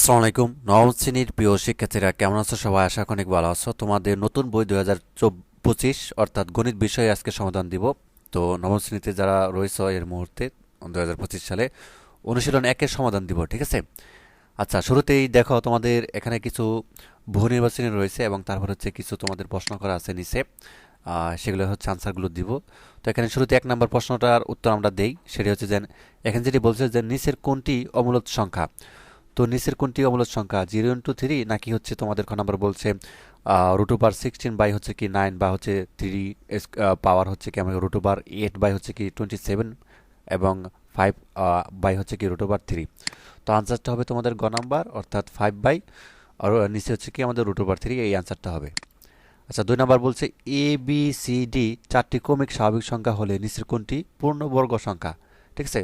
আসসালামু আলাইকুম। নবম শ্রেণির প্রিয় শিক্ষার্থীরা, কেমন আছো সবাই? আশা অনেক ভালো আছো। তোমাদের নতুন বই দুই হাজার পঁচিশ অর্থাৎ গণিত বিষয়ে আজকে সমাধান দিব। তো নবম শ্রেণীতে যারা রয়েছে এর মুহূর্তে দু হাজার পঁচিশ সালে, অনুশীলন একের সমাধান দিব, ঠিক আছে? আচ্ছা শুরুতেই দেখো তোমাদের এখানে কিছু বহু নির্বাচনী রয়েছে এবং তারপর হচ্ছে কিছু তোমাদের প্রশ্ন করা আছে নিচে। সেগুলো হচ্ছে আনসারগুলো দিব। তো এখানে শুরুতে এক নম্বর প্রশ্নটার উত্তর আমরা দেই। সেটি হচ্ছে যে, এখানে যেটি বলছে যে, নিচের কোনটি অমূলত সংখ্যা? তো নিচের কোনটি অমূলত সংখ্যা? জিরো ইন্টু থ্রি নাকি হচ্ছে তোমাদের খ নাম্বার বলছে রুট ওভার সিক্সটিন বাই হচ্ছে কি নাইন বা হচ্ছে থ্রি পাওয়ার হচ্ছে কি আমাদের রুট ওভার এইট বাই হচ্ছে কি টোয়েন্টি সেভেন এবং ফাইভ বাই হচ্ছে কি রুট ওভার থ্রি তো আনসারটা হবে তোমাদের গ নাম্বার, অর্থাৎ ফাইভ বাই আর নিচে হচ্ছে কি আমাদের রুট ওভার থ্রি এই আনসারটা হবে। আচ্ছা দুই নাম্বার বলছে এ বি সি ডি চারটি ক্রমিক স্বাভাবিক সংখ্যা হলে নিচের কোনটি? পূর্ণবর্গ সংখ্যা, ঠিক আছে?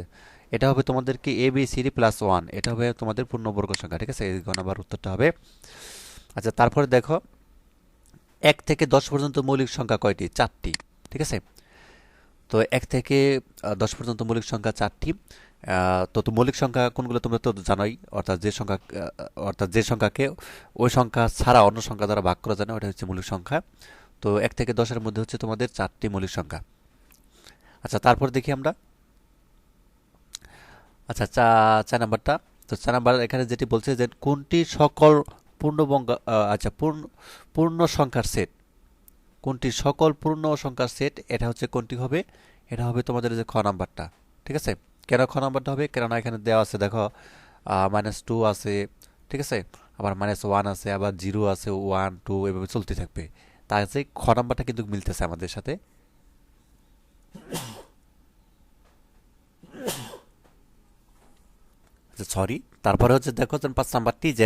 এটা হবে তোমাদেরকে A B C D plus one এটা হবে তোমাদের পূর্ণবর্গ সংখ্যা, ঠিক আছে? এই গ নাম্বার উত্তরটা হবে। আচ্ছা তারপরে দেখো, এক থেকে দশ পর্যন্ত মৌলিক সংখ্যা কয়টি? চারটি, ঠিক আছে? তো এক থেকে দশ পর্যন্ত মৌলিক সংখ্যা চারটি। তো তো মৌলিক সংখ্যা কোনগুলো তোমরা তো জানোই, অর্থাৎ যে সংখ্যা অর্থাৎ যে সংখ্যাকে ওই সংখ্যা ছাড়া অন্য সংখ্যা দ্বারা ভাগ করা যায় না ওটা হচ্ছে মৌলিক সংখ্যা। তো এক থেকে দশের মধ্যে হচ্ছে তোমাদের চারটি মৌলিক সংখ্যা। আচ্ছা তারপর দেখি আমরা। আচ্ছা চা চার নাম্বারটা। তো চার নাম্বার এখানে যেটি বলছে যে কোনটি সকল পূর্ণবঙ্গ আচ্ছা পূর্ণ পূর্ণ সংখ্যার সেট? কোনটি সকল পূর্ণ সংখ্যার সেট? এটা হচ্ছে কোনটি হবে? এটা হবে তোমাদের যে খ নাম্বারটা, ঠিক আছে? কেন খ নাম্বারটা হবে? কেননা এখানে দেওয়া আছে, দেখো মাইনাস টু আছে, ঠিক আছে? আবার মাইনাস ওয়ান আছে, আবার জিরো আছে ওয়ান টু এভাবে চলতে থাকবে। তার যে খ নাম্বারটা কিন্তু মিলতেছে আমাদের সাথে। সরি, তারপরে হচ্ছে দেখো পাঁচ নাম্বারটি যে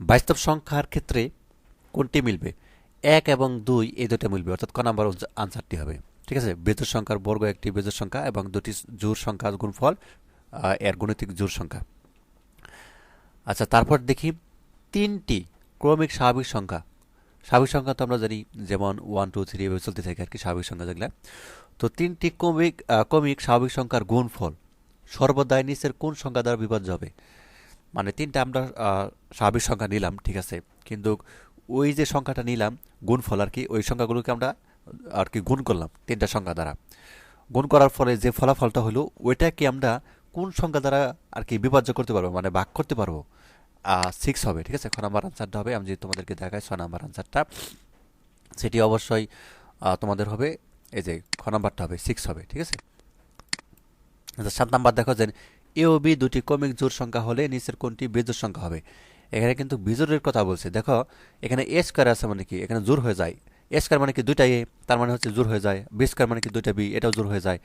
বাস্তব সংখ্যার ক্ষেত্রে কোনটি মিলবে? এক এবং দুই এই দুটো মিলবে, অর্থাৎ ক নাম্বার আনসারটি হবে। ঠিক আছে? বেজোর সংখ্যার বর্গ একটি বেজোর সংখ্যা এবং দুটি জোর সংখ্যা গুণফল এর গণিতিক জোর সংখ্যা। আচ্ছা তারপর দেখি তিনটি ক্রমিক স্বাভাবিক সংখ্যা। স্বাভাবিক সংখ্যা তো আমরা জানি, যেমন ওয়ান টু থ্রি এভাবে চলতে থাকে আর কি স্বাভাবিক সংখ্যা যেগুলা। তো তিনটি ক্রমিক ক্রমিক স্বাভাবিক সংখ্যার গুণফল সর্বদাই নিচের কোন সংখ্যা দ্বারা বিভাজ্য হবে? মানে তিনটা আমরা স্বাভাবিক সংখ্যা নিলাম, ঠিক আছে? কিন্তু ওই যে সংখ্যাটা নিলাম, গুণফল আর কি, ওই সংখ্যাগুলোকে আমরা আর কি গুণ করলাম তিনটা সংখ্যা দ্বারা। গুণ করার ফলে যে ফলাফলটা হলো, ওইটাকে আমরা কোন সংখ্যা দ্বারা আর কি বিভাজ্য করতে পারব? মানে ভাগ করতে পারব? সিক্স হবে, ঠিক আছে? খ নাম্বার আনসারটা হবে? আমি যদি তোমাদেরকে দেখাই ছ নাম্বার আনসারটা সেটি অবশ্যই তোমাদের হবে, এই যে খ নাম্বারটা হবে সিক্স হবে, ঠিক আছে? আচ্ছা সাত নাম্বার দেখো যে এ ও বি দুটি কমিক জোর সংখ্যা হলে নিচের কোনটি বেজোর সংখ্যা হবে। এখানে কিন্তু বিজোরের কথা বলছে। দেখো, এখানে এ স্কোয়ার আছে মানে কি? এখানে জোর হয়ে যায়। এ স্কোয়ার মানে কি দুইটা এ তার মানে হচ্ছে জোর হয়ে যায়। বি স্কোয়ার মানে কি দুইটা বি এটাও জোর হয়ে যায়।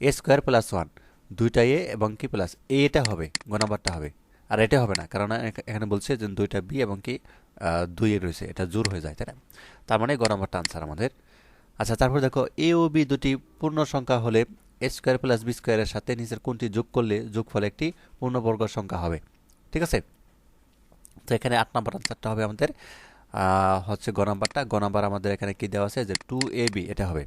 এ স্কোয়ার প্লাস ওয়ান দুইটা এ এবং কি প্লাস এ এটা হবে, গ নাম্বারটা হবে। আর এটা হবে না, কারণ এখ- এখানে বলছে যে দুইটা বি এবং কি দুই এ রয়েছে, এটা জোর হয়ে যায়, তাই না? তার মানে গ নাম্বারটা আনসার আমাদের। আচ্ছা তারপর দেখো এ ও বি দুটি পূর্ণ সংখ্যা হলে এ স্কোয়ার প্লাস বি স্কোয়ারের সাথে নিচের কোনটি যোগ করলে যোগফল একটি পূর্ণবর্গ সংখ্যা হবে। ঠিক আছে? তো এখানে আট নম্বর আনসারটা হবে আমাদের। হচ্ছে গ নাম্বারটা। গ নাম্বার আমাদের এখানে কি দেওয়া আছে? যে টু এ বি এটা হবে।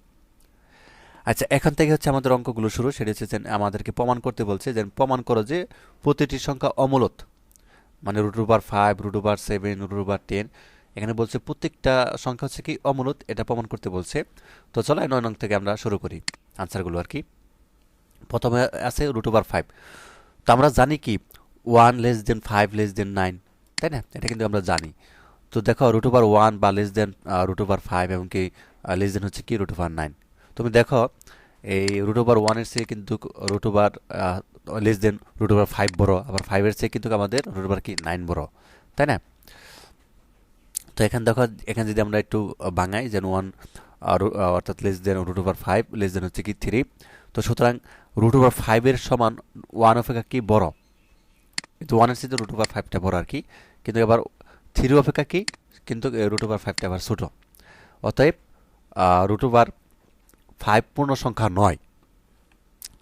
আচ্ছা এখান থেকে হচ্ছে আমাদের অঙ্কগুলো শুরু। সেটা হচ্ছে আমাদেরকে প্রমাণ করতে বলছে যে প্রমাণ করো যে প্রতিটি সংখ্যা অমূলত। মানে root over five root over seven root over ten এখানে বলছে প্রত্যেকটা সংখ্যা হচ্ছে কি অমূলত, এটা প্রমাণ করতে বলছে। তো চলো নয় নং থেকে আমরা শুরু করি আনসারগুলো আর কি। প্রথমে আছে রুট ওভার ফাইভ তো আমরা জানি কি? One less than five less than nine তাই না? এটা কিন্তু আমরা জানি। তো দেখো রুট ওভার ওয়ান বা less than root over five এবং কি লেস দেন হচ্ছে কি? রুট ওভার নাইন তুমি দেখো, এই রুট ওভার ওয়ানের চেয়ে কিন্তু root over less than root over five বড়। আবার ফাইভের চেয়ে কিন্তু আমাদের রুট ওভার কি? নাইন বড়। তাই না? তো এখানে দেখো, এখানে যদি আমরা একটু বাঙাই যেন ওয়ান অর্থাৎ less than root over five less than হচ্ছে কি থ্রি তো সুতরাং রুট ওভার ফাইভের সমান ওয়ান অপেক্ষা কি বড়? কিন্তু ওয়ানের সাথে রুট ওভার ফাইভটা বড় আর কি। কিন্তু এবার থ্রি অপেক্ষা কি? কিন্তু রুট ওভার ফাইভটা আবার ছোটো। অতএব রুট ওভার ফাইভ পূর্ণ সংখ্যা নয়।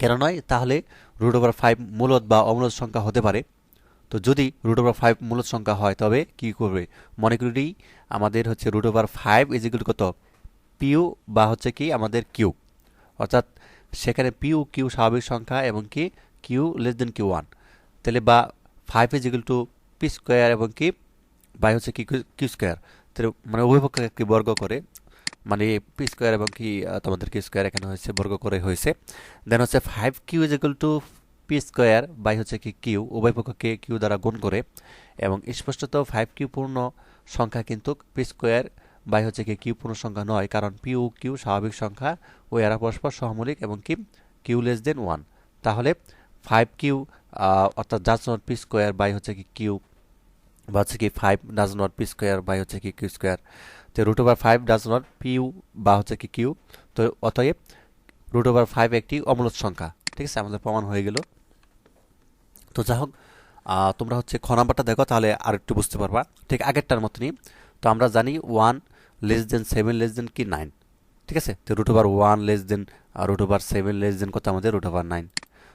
কেন নয়? তাহলে রুট ওভার ফাইভ মূলত বা অমূলত সংখ্যা হতে পারে। তো যদি রুট ওভার ফাইভ মূলত সংখ্যা হয়, তবে কি করবে? মনে করি আমাদের হচ্ছে রুট ওভার ফাইভ ইজিকুল কত? পিউ বা হচ্ছে কি? আমাদের কিউ অর্থাৎ সেখানে পিউ কিউ স্বাভাবিক সংখ্যা এবং কি q less than q one তাহলে বা five is equal to p square এবং কি বাই হচ্ছে কি কিউ স্কোয়ার তাহলে মানে উভয় পক্ষে কি বর্গ করে মানে পি স্কোয়ার এবং কি তোমাদের কি স্কোয়ার এখানে হয়েছে, বর্গ করে হয়েছে। দেন হচ্ছে five q is equal to p square by হচ্ছে কি কিউ উভয় পক্ষকে কিউ দ্বারা গুণ করে। এবং স্পষ্টত ফাইভ কিউ পূর্ণ সংখ্যা কিন্তু পি স্কোয়ার বাই হচ্ছে কি কিউ পূর্ণ সংখ্যা নয়, কারণ পি ও কিউ স্বাভাবিক সংখ্যা ও এরা পরস্পর সহমূলিক এবং কি কিউ লেস দেন ওয়ান তাহলে ফাইভ কিউ অর্থাৎ does not p square by হচ্ছে কি কিউ, বা হচ্ছে কি five does not p square by হচ্ছে কি কিউ স্কোয়ার তো root over five does not p বা হচ্ছে কি কিউ। তো অতএব রুট ওভার ফাইভ একটি অমূলত সংখ্যা, ঠিক আছে? আমাদের প্রমাণ হয়ে গেল। তো যাই হোক তোমরা হচ্ছে খ নাম্বারটা দেখো, তাহলে আর একটু বুঝতে পারবা। ঠিক আগেরটার মতনই। তো আমরা জানি one less than seven less than কি? নাইন ঠিক আছে? তো root over one less than আর root over seven less than কত আমাদের? রুট ওভার নাইন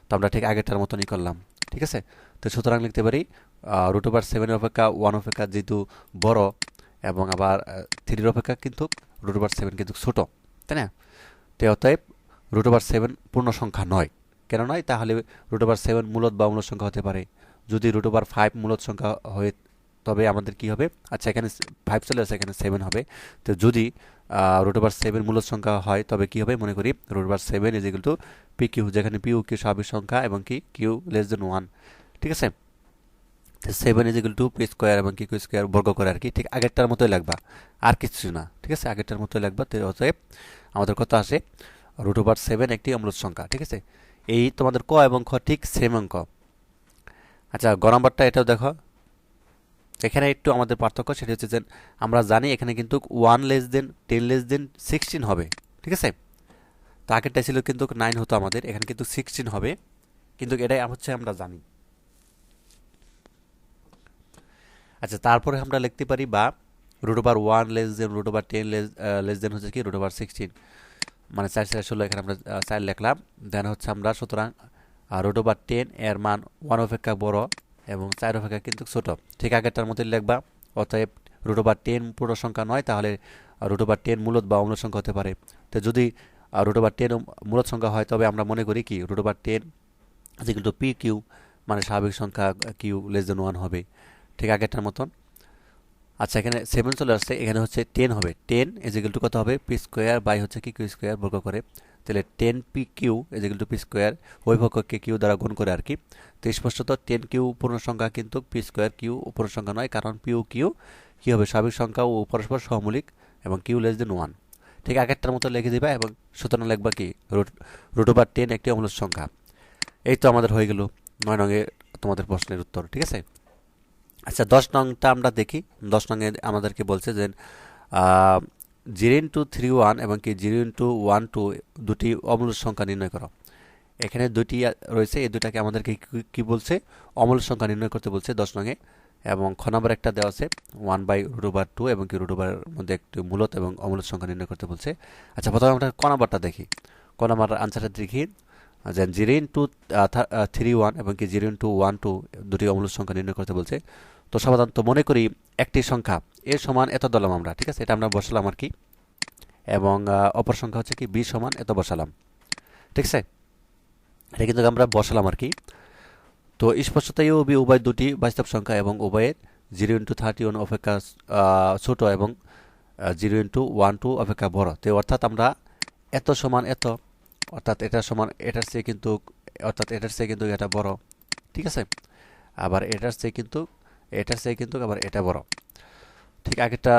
তো আমরা ঠিক আগেরটার মতনই করলাম। ঠিক আছে? তো সুতরাং লিখতে পারি রুট ওভার সেভেনের অপেক্ষা ওয়ান অপেক্ষা যেহেতু বড়, এবং আবার থ্রির অপেক্ষা কিন্তু রুট ওভার সেভেন কিন্তু ছোটো। তাই না? তো অতএব রুট ওভার সেভেন পূর্ণ সংখ্যা নয়। কেন নয়? তাহলে রুট ওভার সেভেন মূলত বা মূলত সংখ্যা হতে পারে। যদি রুট ওভার ফাইভ মূলত সংখ্যা হয়ে তবে আমাদের কি হবে? আচ্ছা এখানে ফাইভ চলে আসে এখানে সেভেন হবে। তো যদি রুট ওভার সেভেন মূলত সংখ্যা হয়, তবে কি হবে? মনে করি root over seven is equal to p q যেখানে পি কিউ স্বাভাবিক সংখ্যা এবং কি কিউ লেস দেন ওয়ান ঠিক আছে? Seven is equal to p square এবং কিউ স্কোয়ার বর্গ করে আর কি। ঠিক আগেরটার মতোই লাগবা, আর কিছু না। ঠিক আছে? আগেরটার মতোই লাগবা, তো অতএব আমাদের কথা আসে রুট ওভার সেভেন একটি অমূলত সংখ্যা। ঠিক আছে? এই তোমাদের ক এবং খ ঠিক সেম অঙ্ক। আচ্ছা গ নাম্বারটা এটাও দেখো। এখানে একটু আমাদের পার্থক্য সেটা হচ্ছে যে আমরা জানি এখানে কিন্তু one less than ten less than sixteen হবে। ঠিক আছে? তো আগেরটা ছিল কিন্তু নাইন হতো আমাদের, এখানে কিন্তু সিক্সটিন হবে। কিন্তু এটাই হচ্ছে আমরা জানি। আচ্ছা তারপরে আমরা লিখতে পারি বা root over one less than root over ten less less than হচ্ছে কি? রুট ওভার সিক্সটিন মানে চার চার ষোলো এখানে আমরা চার লিখলাম। দেন হচ্ছে আমরা সুতরাং রুট ওভার টেন এর মান ওয়ান অপেক্ষা বড়। এবং চার অপেক্ষা কিন্তু ছোট। ঠিক আগেরটার মধ্যে লিখবা, অতএব রুট ওভার টেন পুরো সংখ্যা নয়, তাহলে রুট ওভার টেন মূলত বা অমূলত সংখ্যা হতে পারে। তো যদি রুট ওভার টেন মূলত সংখ্যা হয়, তবে আমরা মনে করি কি, রুট ওভার টেন কিন্তু পি কিউ মানে স্বাভাবিক সংখ্যা কিউ লেস দেন ওয়ান হবে। ঠিক আগেরটার মতন। আচ্ছা এখানে সেভেন চলে আসছে, এখানে হচ্ছে টেন হবে। টেন এজিক্যাল টু কত হবে? পি স্কোয়ার বাই হচ্ছে কি কিউ স্কোয়ার বর্গ করে। তাহলে ten p q equal to p square ওই পক্ষকে কিউ দ্বারা গুণ করে আর কি তো স্পষ্টত টেন কিউ পূর্ণ সংখ্যা কিন্তু পি স্কোয়ার কিউ পূর্ণ সংখ্যা নয়, কারণ পিউ কিউ কী হবে? স্বাভাবিক সংখ্যা ও পরস্পর সহমূলিক এবং কিউ লেস দেন ওয়ান ঠিক আগেরটার মতো লিখে দিবা এবং সুতরাং লিখবা কি? রুট রুট ওভার টেন একটি অমূলত সংখ্যা। এই তো আমাদের হয়ে গেল নয় নঙে তোমাদের প্রশ্নের উত্তর, ঠিক আছে? আচ্ছা দশ নংটা আমরা দেখি। দশ নংয়ে আমাদেরকে বলছে যে জিরো ইন্টু থ্রি ওয়ান এবং কি জিরো ইন্টু ওয়ান টু দুটি অমূল সংখ্যা নির্ণয় করো। এখানে দুটি রয়েছে, এই দুটাকে আমাদেরকে কি বলছে? অমূল সংখ্যা নির্ণয় করতে বলছে দশ নঙে এবং খ নম্বর একটা দেওয়া আছে, one by root over two এবং কি রুট মধ্যে একটি মূলত এবং অমূলত সংখ্যা নির্ণয় করতে বলছে। আচ্ছা প্রথমে আমরা ক নাম্বারটা দেখি। ক নাম্বার আনসারটা দেখি। যে জিরো ইন্টু থ্রি ওয়ান এবং কি জিরো ইন্টু ওয়ান টু দুটি অমূলত সংখ্যা নির্ণয় করতে বলছে। তো সাধারণত মনে করি একটি সংখ্যা এর সমান এত দলাম আমরা, ঠিক আছে? এটা আমরা বসালাম আর কি। এবং অপর সংখ্যা হচ্ছে কি, বি সমান এত বসালাম, ঠিক আছে? এটা কিন্তু আমরা বসালাম আর কি। তো স্পষ্টতাই ও বি উভয় দুটি বাস্তব সংখ্যা এবং উভয়ের জিরো ইন্টু থার্টি ওয়ান অপেক্ষা ছোট এবং জিরো ইন্টু ওয়ান টু অপেক্ষা বড়। তো অর্থাৎ আমরা এত সমান এত, অর্থাৎ এটা সমান, এটার চেয়ে কিন্তু, অর্থাৎ এটার চেয়ে কিন্তু এটা বড়, ঠিক আছে? আবার এটার চেয়ে কিন্তু এটার চেয়ে কিন্তু আবার এটা বড়। ঠিক আগেরটা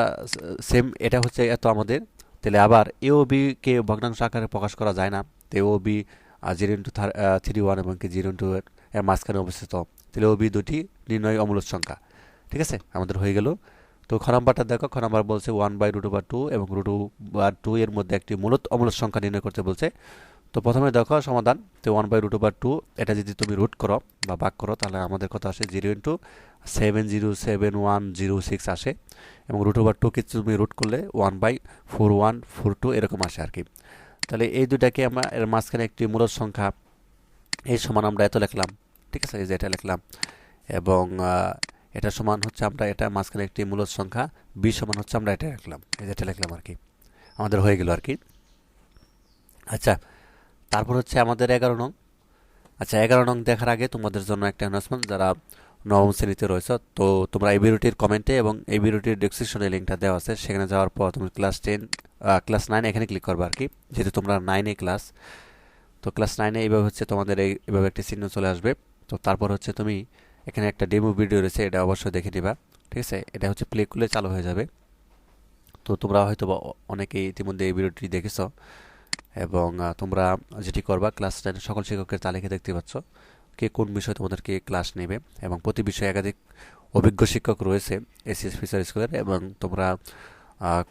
সেম এটা হচ্ছে এত আমাদের। তাহলে আবার এ ও বিকে ভগ্নাংশ আকারে প্রকাশ করা যায় না। তো ও b zero into three one এবং কি জিরো ইন্টু এর মাঝখানে অবস্থিত। তাহলে ও বি দুটি নির্ণয় অমূলত সংখ্যা। ঠিক আছে? আমাদের হয়ে গেল। তো খ নাম্বারটা দেখো। খ নাম্বার বলছে one by root over two এবং রুট ওভার টু এর মধ্যে একটি মূলত অমূলত সংখ্যা নির্ণয় করতে বলছে। তো প্রথমে দেখো সমাধান, তো one by root over two এটা যদি তুমি রুট করো বা বাক করো, তাহলে আমাদের কথা আসে zero into seven zero seven one zero six আসে। এবং রুট ওভার কিছু তুমি রুট করলে one by four one four two এরকম আসে আর কি তাহলে এই দুটাকে আমরা এর মাঝখানে একটি মূলত সংখ্যা, এই সমান আমরা এত লিখলাম, ঠিক আছে? এই যে এটা লিখলাম। এবং এটা সমান হচ্ছে আমরা এটা মাঝখানে একটি মূলত সংখ্যা বি সমান হচ্ছে আমরা এটা লিখলাম। এই যে এটা লিখলাম আর কি আমাদের হয়ে গেল আর কি আচ্ছা তারপর হচ্ছে আমাদের এগারো নং। আচ্ছা এগারো নং দেখার আগে তোমাদের জন্য একটা অ্যানাউন্সমেন্ট যারা নবম শ্রেণীতে রয়েছে, তো তোমরা এই ভিডিওটির কমেন্টে এবং এই ভিডিওটির ডিসক্রিপশনে লিঙ্কটা দেওয়া আছে, সেখানে যাওয়ার পর তুমি ক্লাস টেন ক্লাস নাইন এখানে ক্লিক করবে আর কি, যেহেতু তোমরা নাইনে ক্লাস তো ক্লাস নাইনে এইভাবে হচ্ছে তোমাদের এই, এইভাবে একটি চিহ্ন চলে আসবে। তো তারপর হচ্ছে তুমি এখানে একটা ডেমো ভিডিও রয়েছে, এটা অবশ্যই দেখে নিবা, ঠিক আছে? এটা হচ্ছে প্লে করলে চালু হয়ে যাবে। তো তোমরা হয়তো অনেকেই ইতিমধ্যে এই ভিডিওটি দেখেছ। এবং তোমরা যেটি করবা ক্লাস টেনের সকল শিক্ষকের তালিকা দেখতে পাচ্ছ কে কোন বিষয়ে তোমাদেরকে ক্লাস নেবে এবং প্রতি বিষয়ে একাধিক অভিজ্ঞ শিক্ষক রয়েছে এসিএস ফিচার স্কুলের এবং তোমরা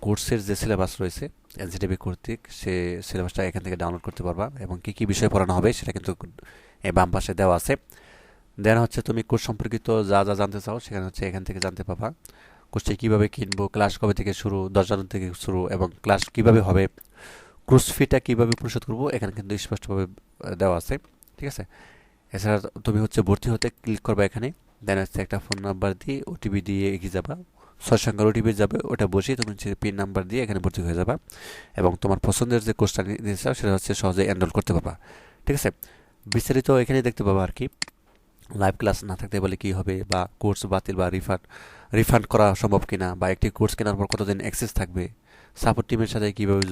কোর্সের যে সিলেবাস রয়েছে এনসিটিভি কর্তৃক সে সিলেবাসটা এখান থেকে ডাউনলোড করতে পারবা এবং কী কী বিষয় পড়ানো হবে সেটা কিন্তু এই বাম পাশে দেওয়া আছে। দেন হচ্ছে তুমি কোর্স সম্পর্কিত যা যা জানতে চাও সেখানে হচ্ছে এখান থেকে জানতে পাবা। কোর্সটি কীভাবে কিনবো ক্লাস কবে থেকে শুরু, দশ জানুয়ারি থেকে শুরু এবং ক্লাস কীভাবে হবে কোর্স ফিটা কীভাবে পরিশোধ করব, এখানে কিন্তু স্পষ্টভাবে দেওয়া আছে, ঠিক আছে? এছাড়া তুমি হচ্ছে ভর্তি হতে ক্লিক করবে এখানে, দেন হচ্ছে একটা ফোন নাম্বার দিয়ে ওটিপি দিয়ে এগিয়ে যাবা। ছয় ওটিপি যাবে, ওটা বসিয়ে তুমি হচ্ছে পিন নাম্বার দিয়ে এখানে ভর্তি হয়ে যাবা এবং তোমার পছন্দের যে কোর্সটা চাও সেটা হচ্ছে সহজে এনরোল করতে পারবা ঠিক আছে? বিস্তারিত এখানে দেখতে পাবা আর কি লাইভ ক্লাস না থাকতে বলে কি হবে বা কোর্স বাতিল বা রিফান্ড রিফান্ড করা সম্ভব কিনা বা একটি কোর্স কেনার পর কতদিন অ্যাক্সেস থাকবে সাপোর্ট টিমের সাথে কীভাবে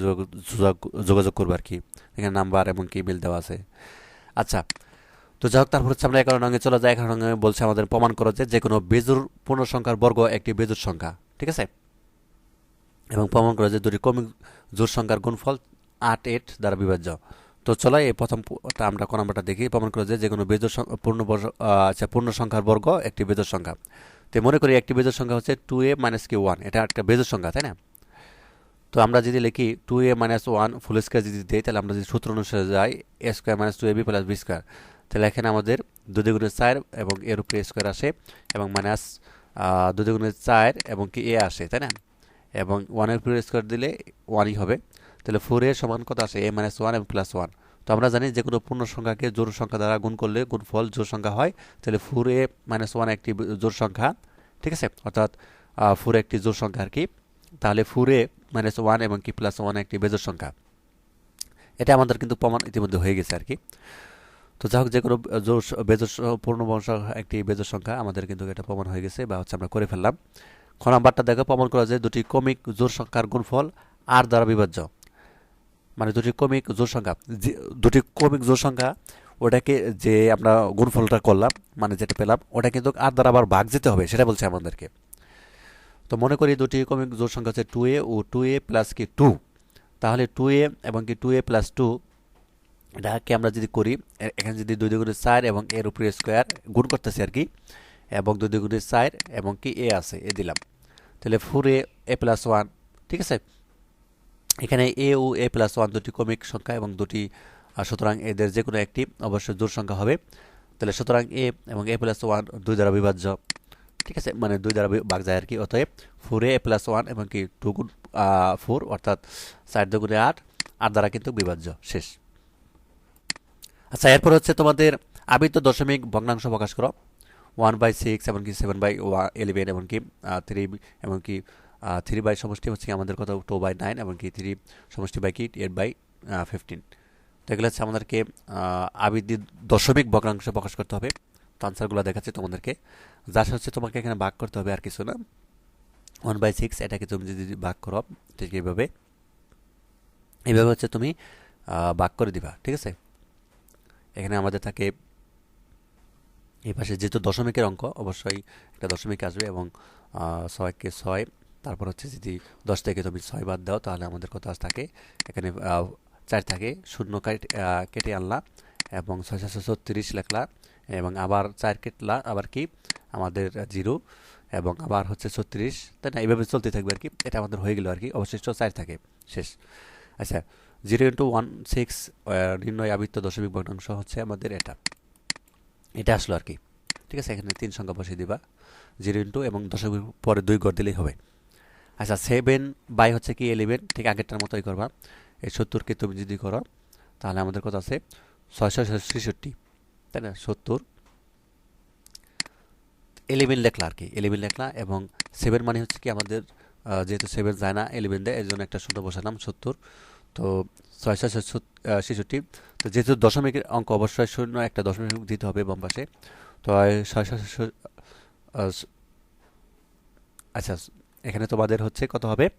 যোগাযোগ করব আর কি? এখানে নাম্বার এবং কি ইমেল দেওয়া আছে। আচ্ছা তো যাই হোক, তারপর হচ্ছে আমরা এগারো রঙে চলে যাই। এগারো রঙে বলছে আমাদের প্রমাণ করো যে যে কোনো বেজুর পূর্ণ সংখ্যার বর্গ একটি বেজুর সংখ্যা, ঠিক আছে? এবং প্রমাণ করো যে দুটি কমিক জোর সংখ্যার গুণফল আট এট দ্বারা বিভাজ্য। তো চলো, এই প্রথম আমরা ক নাম্বারটা দেখি। প্রমাণ করে যে যে কোনো বেজোর পূর্ণ আচ্ছা পূর্ণ সংখ্যার বর্গ একটি বেজোর সংখ্যা। তো মনে করি একটি বেজোর সংখ্যা হচ্ছে টু এ মাইনাস কি ওয়ান এটা একটা বেজোর সংখ্যা, তাই না? তো আমরা যদি লিখি two A minus one full square যদি দিই, তাহলে আমরা যদি সূত্র অনুসারে যাই A square minus two A B plus B square তাহলে এখানে আমাদের দুই গুণের চার এবং এর উপরে স্কোয়ার আসে এবং মাইনাস দুই গুণের চার এবং কি এ আসে, তাই না? এবং ওয়ানের উপরে স্কোয়ার দিলে ওয়ানই হবে। তাহলে ফোর এ সমান কত আসে? এ মাইনাস ওয়ান এবং প্লাস ওয়ান তো আমরা জানি যে কোনো পূর্ণ সংখ্যাকে জোর সংখ্যা দ্বারা গুণ করলে গুণফল জোর সংখ্যা হয়। তাহলে ফোর এ মাইনাস ওয়ান একটি জোর সংখ্যা, ঠিক আছে? অর্থাৎ ফোর একটি জোর সংখ্যা আর কি। তাহলে ফোর এ মাইনাস ওয়ান এবং কি প্লাস ওয়ান একটি বেজোর সংখ্যা। এটা আমাদের কিন্তু প্রমাণ ইতিমধ্যে হয়ে গেছে আর কি। তো যাই হোক, যে কোনো জোর বেজোর পূর্ণবংশ একটি বেজোর সংখ্যা আমাদের কিন্তু এটা প্রমাণ হয়ে গেছে বা হচ্ছে আমরা করে ফেললাম। খ নাম্বারটা দেখো, প্রমাণ করা যায় দুটি কমিক জোর সংখ্যার গুণফল আর দ্বারা বিভাজ্য। মানে দুটি কমিক জোর সংখ্যা দুটি কমিক জোর সংখ্যা, ওটাকে যে আমরা গুণফলটা করলাম মানে যেটা পেলাম, ওটা কিন্তু আর দ্বারা আবার ভাগ যেতে হবে, সেটা বলছে আমাদেরকে। তো মনে করি দুটি কমিক জোর সংখ্যা হচ্ছে টু এ ও টু এ প্লাস কি টু তাহলে টু এ এবং কি টু এ প্লাস টু এটাকে আমরা যদি করি এখানে যদি দুই দুগুণের চার এবং এর উপরে স্কোয়ার গুণ করতেছি আর কি, এবং দুই দুগুণের চার এবং কি এ আছে এ দিলাম। তাহলে four A A plus one ঠিক আছে? এখানে এ ও এ প্লাস ওয়ান দুটি কমিক সংখ্যা এবং দুটি সুতরাং এদের যে কোনো একটি অবশ্যই জোর সংখ্যা হবে। তাহলে সুতরাং এ এবং এ প্লাস ওয়ান দুই দ্বারা বিভাজ্য। ঠিক আছে মানে দুই দ্বারা ভাগ যায় আর কি অতএব ফোর এ প্লাস ওয়ান এবং কি টু গুণ ফোর অর্থাৎ চার দুগুণে আট আট দ্বারা কিন্তু বিভাজ্য। শেষ। আচ্ছা এরপর হচ্ছে তোমাদের আবৃত্ত দশমিক ভগ্নাংশ প্রকাশ করো। ওয়ান বাই সিক্স এমনকি সেভেন বাই ইলেভেন এমনকি থ্রি এমনকি থ্রি বাই সমষ্টি হচ্ছে আমাদের কত? টু বাই নাইন এমনকি থ্রি সমষ্টি বাই কি? এইট বাই ফিফটিন তো এগুলো হচ্ছে আমাদেরকে আবৃত্তি দশমিক ভগ্নাংশ প্রকাশ করতে হবে। আনসারগুলো দেখাচ্ছে তোমাদেরকে। যা হচ্ছে তোমাকে এখানে ভাগ করতে হবে আর কিছু না। ওয়ান বাই সিক্স এটাকে তুমি যদি ভাগ করো, ঠিক এইভাবে। এইভাবে হচ্ছে তুমি ভাগ করে দিবা, ঠিক আছে? এখানে আমাদের থাকে, এই পাশে যেহেতু দশমিকের অঙ্ক, অবশ্যই একটা দশমিক আসবে এবং ছয়কে ছয়, তারপর হচ্ছে যদি দশ থেকে তুমি ছয় বাদ দাও, তাহলে আমাদের কত থাকে? এখানে চার থাকে, শূন্য কেটে আনলা এবং ছয় সাতশো ছত্রিশ লেখলা। এবং আবার চার কেটলা আবার কি? আমাদের জিরো এবং আবার হচ্ছে ছত্রিশ। তাই না? এইভাবে চলতে থাকবে আর কি। এটা আমাদের হয়ে গেল আর কি। অবশিষ্ট চার থাকে। শেষ। আচ্ছা জিরো ইন্টু ওয়ান, সিক্স নির্ণয় আবৃত্ত দশমিক ভগ্নাংশ হচ্ছে আমাদের এটা। এটা আসলো আর কি। ঠিক আছে? এখানে তিন সংখ্যা বসিয়ে দিবা। জিরো ইন্টু এবং দশমিক পরে দুই গড় দিলেই হবে। আচ্ছা সেভেন বাই হচ্ছে কি? ইলেভেন ঠিক আগেরটার মতোই করবা। এই সত্তরকে তুমি যদি করো, তাহলে আমাদের কথা আছে? ছয়শো ছেষট্টি। তাই না? সত্তর। ইলেভেন লেখলা আর কি ইলেভেন লেখলা এবং সেভেন মানে হচ্ছে কি আমাদের যেহেতু সেভেন যায় না ইলেভেন দেয়, এর জন্য একটা শূন্য বসালাম সত্তর। তো ছয়শো ছেষট্টি। তো যেহেতু দশমিকের অঙ্ক অবশ্যই শূন্য একটা দশমিক দিতে হবে বাম পাশে। তো ছয় ছয় ছয়- আচ্ছা এখানে তোমাদের হচ্ছে কত হবে?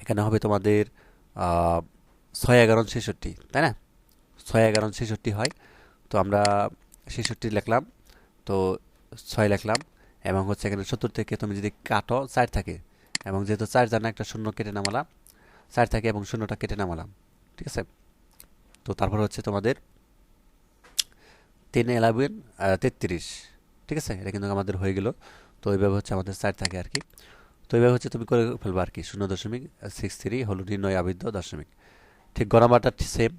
এখানে হবে তোমাদের ছয় এগারো ছেষট্টি, তাই না? ছয় এগারো ছেষট্টি হয়। তো আমরা ছেষট্টি লিখলাম, তো ছয় লিখলাম এবং হচ্ছে এখানে সত্তর থেকে তুমি যদি কাটো চার থাকে এবং যেহেতু চার জানা একটা শূন্য কেটে নামালাম, চার থাকে এবং শূন্যটা কেটে নামালাম, ঠিক আছে? তো তারপর হচ্ছে তোমাদের তিন এলাভেন তেত্রিশ, ঠিক আছে? এটা কিন্তু আমাদের হয়ে গেল। তো এইভাবে হচ্ছে আমাদের চার থাকে আর কি। তো এইভাবে হচ্ছে তুমি করে ফেলবা আর কি, শূন্য দশমিক সিক্স থ্রি হলো নির্ণয় আবিদ্ধ দশমিক। ঠিক গরম গণাবাটা সেম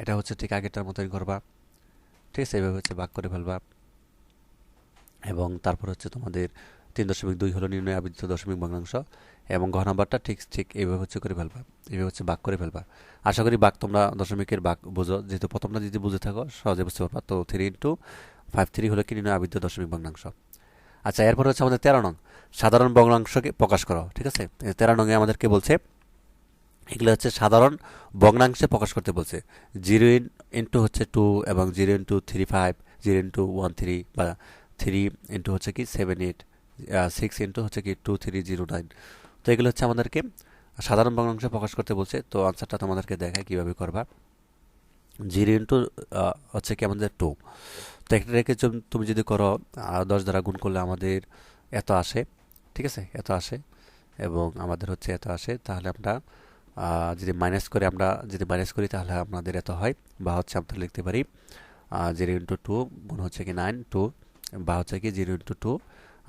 এটা হচ্ছে ঠিক আগেরটার মতোই করবা ঠিক আছে এইভাবে হচ্ছে ভাগ করে ফেলবা। এবং তারপর হচ্ছে তোমাদের তিন দশমিক দুই হলো নির্ণয় আবৃত্ত দশমিক ভগ্নাংশ এবং ঘ নাম্বারটা ঠিক ঠিক এইভাবে হচ্ছে করে ফেলবা। এইভাবে হচ্ছে বাক করে ফেলবা। আশা করি বাক তোমরা দশমিকের বাক বোঝো। যেহেতু প্রথমটা যদি বুঝে থাকো, সহজে বুঝতে পারবা। তো থ্রি ইন্টু ফাইভ থ্রি হলো কি নির্ণয় আবৃত্ত দশমিক ভগ্নাংশ। আচ্ছা এরপর হচ্ছে আমাদের তেরো নং। সাধারণ ভগ্নাংশকে প্রকাশ করো, ঠিক আছে? তেরো নঙে আমাদেরকে বলছে এগুলো হচ্ছে সাধারণ ভগ্নাংশে প্রকাশ করতে বলছে। জিরো ইন ইন্টু হচ্ছে টু এবং zero into three five zero into one three বা থ্রি ইন্টু হচ্ছে কি সেভেন এইট সিক্স ইন্টু হচ্ছে কি টু থ্রি জিরো নাইন তো এগুলো হচ্ছে আমাদেরকে সাধারণ ভগ্নাংশে প্রকাশ করতে বলছে। তো আনসারটা তোমাদেরকে দেখায় কীভাবে করবা। জিরো ইন্টু হচ্ছে কি আমাদের টু তো একটা রেখে তুমি যদি করো দশ দ্বারা গুণ করলে আমাদের এত আসে। ঠিক আছে? এত আসে এবং আমাদের হচ্ছে এত আসে। তাহলে আমরা যদি মাইনাস করে আমরা যদি মাইনাস করি তাহলে আমাদের এত হয়। বা হচ্ছে আমরা লিখতে পারি জিরো ইন্টু টু গুণ হচ্ছে কি নাইন টু বা হচ্ছে কি জিরো ইন্টু টু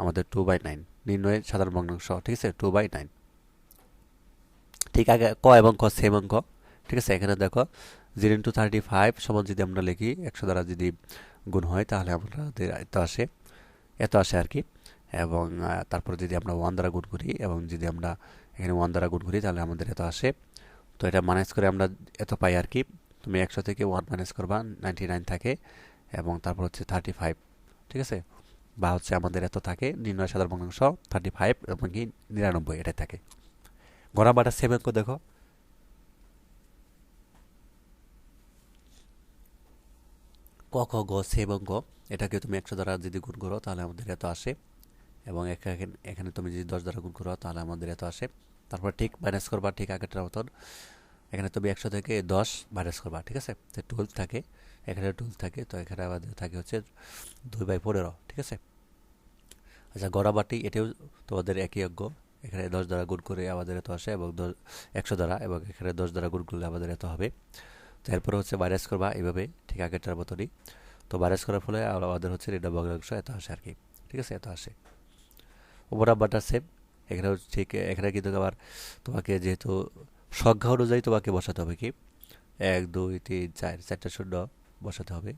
আমাদের টু বাই নাইন নির্ণয়ের সাধারণ ভগ্নাংশ, ঠিক আছে? টু বাই নাইন ঠিক আগে ক এবং ক সেম অঙ্ক ঠিক আছে? এখানে দেখো জিরো ইন্টু থার্টি ফাইভ সমান যদি আমরা লিখি, একশো দ্বারা যদি গুণ হয় তাহলে আমাদের এত আসে। এত আসে আর কি। এবং তারপরে যদি আমরা ওয়ান দ্বারা গুণ করি এবং যদি আমরা এখানে ওয়ান দ্বারা গুণ করি, তাহলে আমাদের এত আসে। তো এটা মাইনাস করে আমরা এত পাই আর কি। তুমি একশো থেকে ওয়ান মাইনাস করবা নাইনটি নাইন থাকে, এবং তারপর হচ্ছে থার্টি ফাইভ ঠিক আছে? বা হচ্ছে আমাদের এত থাকে, নির্ণয় সাধারণ ভগ্নাংশ থার্টি ফাইভ এবং কি নিরানব্বই, এটাই থাকে। গড়া বাটা সেম অঙ্ক দেখো। ক, খ, গ সেম অঙ্ক, এটাকে তুমি একশো দ্বারা যদি গুণ করো, তাহলে আমাদের এত আসে। এবং এখানে এখানে তুমি যদি দশ দ্বারা গুণ করো, তাহলে আমাদের এত আসে। তারপর ঠিক মাইনাস করবা ঠিক আগেরটার মতন। এখানে তুমি একশো থেকে দশ মাইনাস করবা, ঠিক আছে? তো টুয়েলভ থাকে, এখানে টুয়েলভ থাকে, তো এখানে আমাদের থাকে হচ্ছে দুই বাই পনেরো, ঠিক আছে? আচ্ছা গড়াবাটি এটাও তোমাদের একই অজ্ঞ এখানে দশ দ্বারা গুণ করে আমাদের এত আসে এবং একশো দ্বারা এবং এখানে দশ দ্বারা গুণ করলে আমাদের এত হবে। তো এরপরে হচ্ছে মাইনাস করবা এইভাবে, ঠিক আগেরটার মতনই। তো মাইনাস করার ফলে আমাদের হচ্ছে ঋণ ভগ্নাংশ এত আসে আর কি, ঠিক আছে? এত আসে। ওপর নাম্বারটা সেম এখানেও ঠিক, এখানে কিন্তু আবার তোমাকে যেহেতু সংখ্যা অনুযায়ী তোমাকে বসাতে হবে কি? এক, দুই, তিন, চার, চারটা শূন্য বসাতে হবে।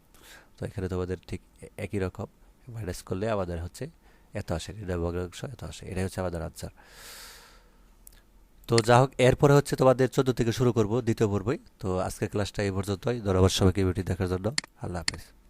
তো এখানে তোমাদের ঠিক একই রকম। মাইনাস করলে আমাদের হচ্ছে এত আসে ভগ্নাংশ এত আসে, এটাই হচ্ছে আমাদের আনসার তো যা হোক, এরপরে হচ্ছে তোমাদের চোদ্দ থেকে শুরু করব, দ্বিতীয় পর্বই। তো আজকের ক্লাসটা এই পর্যন্তই। ধন্যবাদ সবাইকে ভিডিও দেখার জন্য। আল্লাহ হাফেজ।